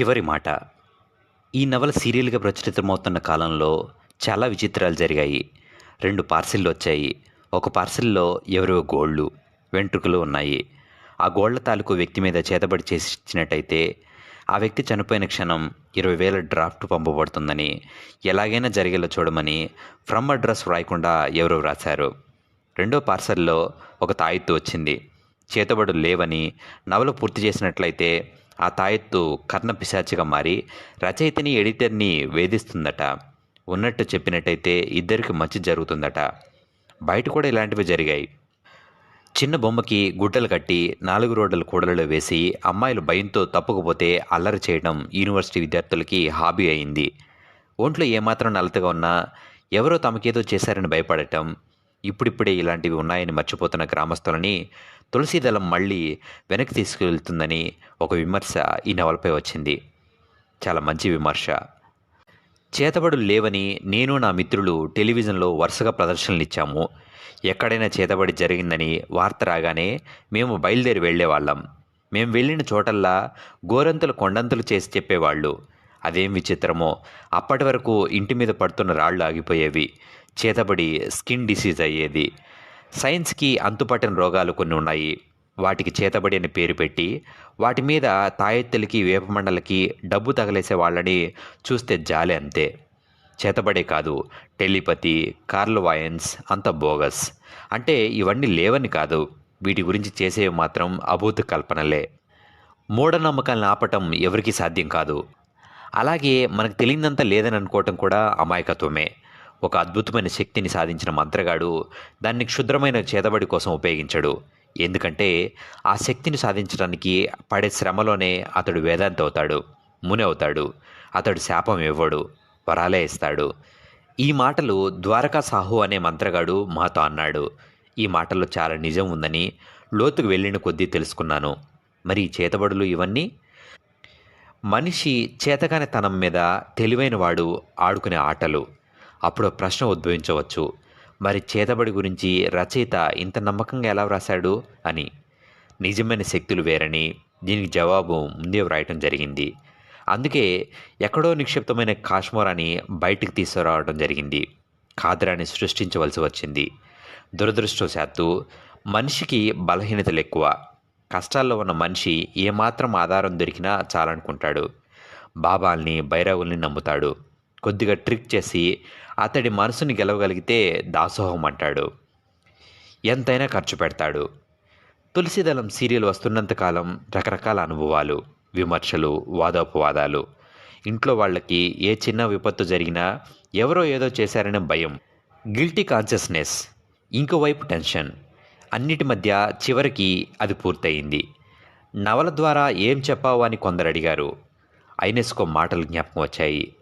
చివరి మాట. ఈ నవల సీరియల్గా ప్రచురితమవుతున్న కాలంలో చాలా విచిత్రాలు జరిగాయి. రెండు పార్సిల్లు వచ్చాయి. ఒక పార్సిల్లో ఎవరో గోళ్ళు వెంట్రుకలు ఉన్నాయి. ఆ గోళ్ళ తాలూకు వ్యక్తి మీద చేతబడి చేసి ఇచ్చినట్టయితే ఆ వ్యక్తి చనిపోయిన క్షణం ఇరవై వేల డ్రాఫ్ట్ పంపబడుతుందని ఎలాగైనా జరిగేలా చూడమని ఫ్రమ్ అడ్రస్ వ్రాయకుండా ఎవరో వ్రాశారు. రెండో పార్సల్లో ఒక తాయిత్తు వచ్చింది. చేతబడులు లేవని నవల పూర్తి చేసినట్లయితే ఆ తాయెత్తు కర్ణ పిశాచిగా మారి రచయితని ఎడిటర్ని వేధిస్తుందట. ఉన్నట్టు చెప్పినట్టయితే ఇద్దరికి మంచి జరుగుతుందట. బయట కూడా ఇలాంటివి జరిగాయి. చిన్న బొమ్మకి గుడ్డలు కట్టి నాలుగు రోడ్ల కూడలలో వేసి అమ్మాయిలు భయంతో తప్పుకుపోతే అల్లరి చేయడం యూనివర్సిటీ విద్యార్థులకి హాబీ అయింది. ఒంట్లో ఏమాత్రం నలతగా ఉన్నా ఎవరో తమకేదో చేశారని భయపడటం ఇప్పుడిప్పుడే ఇలాంటివి ఉన్నాయని మర్చిపోతున్న గ్రామస్తులని తులసీదళం మళ్ళీ వెనక్కి తీసుకువెళ్తుందని ఒక విమర్శ ఈ నవలపై వచ్చింది. చాలా మంచి విమర్శ. చేతబడులు లేవని నేను నా మిత్రులు టెలివిజన్లో వరుసగా ప్రదర్శనలు ఇచ్చాము ఎక్కడైనా చేతబడి జరిగిందని వార్త రాగానే మేము బయలుదేరి వెళ్ళేవాళ్ళం. మేము వెళ్ళిన చోటల్లా గోరంతులు కొండంతులు చేసి చెప్పేవాళ్ళు. అదేం విచిత్రమో అప్పటి వరకు ఇంటి మీద పడుతున్న రాళ్ళు ఆగిపోయేవి. చేతబడి స్కిన్ డిసీజ్ అయ్యేది. సైన్స్కి అంతుపట్టిన రోగాలు కొన్ని ఉన్నాయి. వాటికి చేతబడి అని పేరు పెట్టి వాటి మీద తాయెత్తులకి వేపమండలకి డబ్బు తగలేసే వాళ్ళని చూస్తే జాలి అంతే. చేతబడే కాదు టెలిపతి కార్ల్ వాయన్స్ అంత బోగస్. అంటే ఇవన్నీ లేవని కాదు వీటి గురించి చేసేవి మాత్రం అభూత కల్పనలే. మూఢనమ్మకాలను ఆపటం ఎవరికీ సాధ్యం కాదు. అలాగే మనకు తెలియనంత లేదని అనుకోవటం కూడా అమాయకత్వమే. ఒక అద్భుతమైన శక్తిని సాధించిన మంత్రగాడు దాన్ని క్షుద్రమైన చేతబడి కోసం ఉపయోగించడు. ఎందుకంటే ఆ శక్తిని సాధించడానికి పడే శ్రమలోనే అతడు వేదాంత అవుతాడు ముని అవుతాడు అతడు శాపం ఇవ్వడు వరాలే ఇస్తాడు. ఈ మాటలు ద్వారకా సాహు అనే మంత్రగాడు మాతో అన్నాడు. ఈ మాటల్లో చాలా నిజం ఉందని లోతుకు వెళ్ళిన కొద్దీ తెలుసుకున్నాను. మరి చేతబడులు ఇవన్నీ? మనిషి చేతకాని తనం మీద తెలివైన వాడు ఆడుకునే ఆటలు. అప్పుడు ప్రశ్న ఉద్భవించవచ్చు. మరి చేతబడి గురించి రచయిత ఇంత నమ్మకంగా ఎలా వ్రాశాడు? అని. నిజమైన శక్తులు వేరని. దీనికి జవాబు ముందే వ్రాయటం జరిగింది. అందుకే ఎక్కడో నిక్షిప్తమైన కాశ్మీరాన్ని బయటికి తీసుకురావడం జరిగింది. ఖాద్రాన్ని సృష్టించవలసి వచ్చింది. దురదృష్టవశాత్తు మనిషికి బలహీనతలు ఎక్కువ. కష్టాల్లో ఉన్న మనిషి ఏమాత్రం ఆధారం దొరికినా చాలనుకుంటాడు. బాబాల్ని భైరవుల్ని నమ్ముతాడు. కొద్దిగా ట్రిక్ చేసి అతడి మనసుని గెలవగలిగితే దాసోహం అంటాడు. ఎంతైనా ఖర్చు పెడతాడు. తులసిదళం సీరియల్ వస్తున్నంతకాలం రకరకాల అనుభవాలు విమర్శలు వాదోపవాదాలు. ఇంట్లో వాళ్ళకి ఏ చిన్న విపత్తు జరిగినా ఎవరో ఏదో చేశారనే భయం. గిల్టీ కాన్షియస్నెస్ ఇంకోవైపు టెన్షన్. అన్నిటి మధ్య చివరికి అది పూర్తయింది. నవల ద్వారా ఏం చెప్పావు అని కొందరు అడిగారు ఐనెస్కో మాటలు జ్ఞాపకం వచ్చాయి.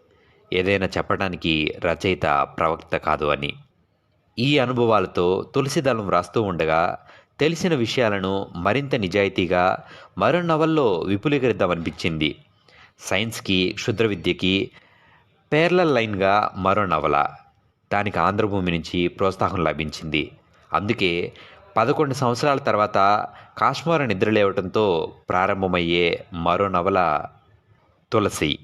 ఏదైనా చెప్పడానికి రచయిత ప్రవక్త కాదు అని. ఈ అనుభవాలతో తులసిదళం వ్రాస్తూ ఉండగా తెలిసిన విషయాలను మరింత నిజాయితీగా మరో నవల్లో విపులీకరిద్దామనిపించింది. సైన్స్కి క్షుద్ర విద్యకి పేర్ల లైన్గా మరో నవల. దానికి ఆంధ్రభూమి నుంచి ప్రోత్సాహం లభించింది. అందుకే పదకొండు సంవత్సరాల తర్వాత కాశ్మీర నిద్రలేవటంతో ప్రారంభమయ్యే మరో నవల తులసి.